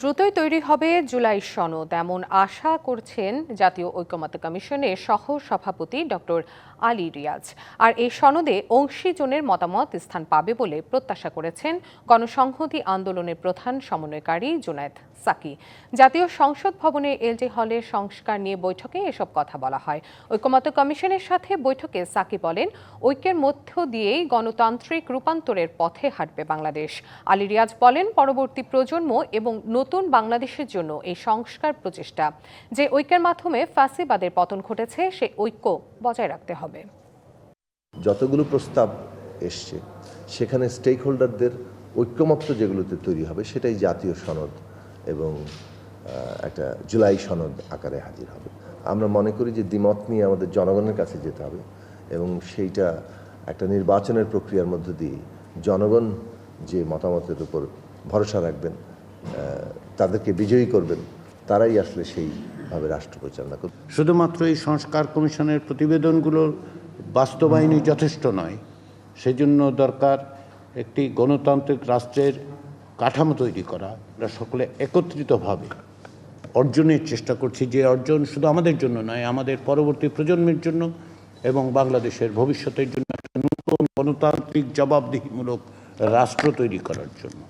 দ্রুতই তৈরি হবে জুলাই সনদ, এমন আশা করছেন জাতীয় ঐকমত্য কমিশনের সহ সভাপতি ডক্টর আলী রিয়াজ। আর এই সনদে অংশীজনের মতামত স্থান পাবে বলে প্রত্যাশা করেছেন গণসংহতি আন্দোলনের প্রধান সমন্বয়কারী জুনায়েদ সাকি। জাতীয় সংসদ ভবনে এলজি হলে সংস্কার নিয়ে বৈঠকে এসব কথা বলা হয়। ঐকমত্য কমিশনের সাথে বৈঠকে সাকি বলেন, ঐক্যের মধ্য দিয়েই গণতান্ত্রিক রূপান্তরের পথে হাঁটবে বাংলাদেশ। আলী রিয়াজ বলেন, পরবর্তী প্রজন্ম এবং নতুন বাংলাদেশের জন্য এই সংস্কার প্রচেষ্টা যে ঐক্যের মাধ্যমে ফ্যাসিবাদের পতন ঘটেছে সেই ঐক্য বজায় রাখতে হবে। যতগুলো প্রস্তাব এসছে, সেখানে স্টেক হোল্ডারদের ঐক্যমত্য যেগুলোতে তৈরি হবে, সেটাই জাতীয় সনদ এবং একটা জুলাই সনদ আকারে হাজির হবে। আমরা মনে করি যে দ্বিমত নিয়ে আমাদের জনগণের কাছে যেতে হবে এবং সেইটা একটা নির্বাচনের প্রক্রিয়ার মধ্য দিয়ে জনগণ যে মতামতের উপর ভরসা রাখবেন তাদেরকে বিজয়ী করবেন, তারাই আসলে সেইভাবে রাষ্ট্র পরিচালনা করবে। শুধুমাত্র এই সংস্কার কমিশনের প্রতিবেদনগুলোর বাস্তবায়নই যথেষ্ট নয়, সেজন্য দরকার একটি গণতান্ত্রিক রাষ্ট্রের কাঠামো তৈরি করা। আমরা সকলে একত্রিতভাবে অর্জনের চেষ্টা করছি, যে অর্জন শুধু আমাদের জন্য নয়, আমাদের পরবর্তী প্রজন্মের জন্য এবং বাংলাদেশের ভবিষ্যতের জন্য একটা নতুন গণতান্ত্রিক জবাবদিহিমূলক রাষ্ট্র তৈরি করার জন্য।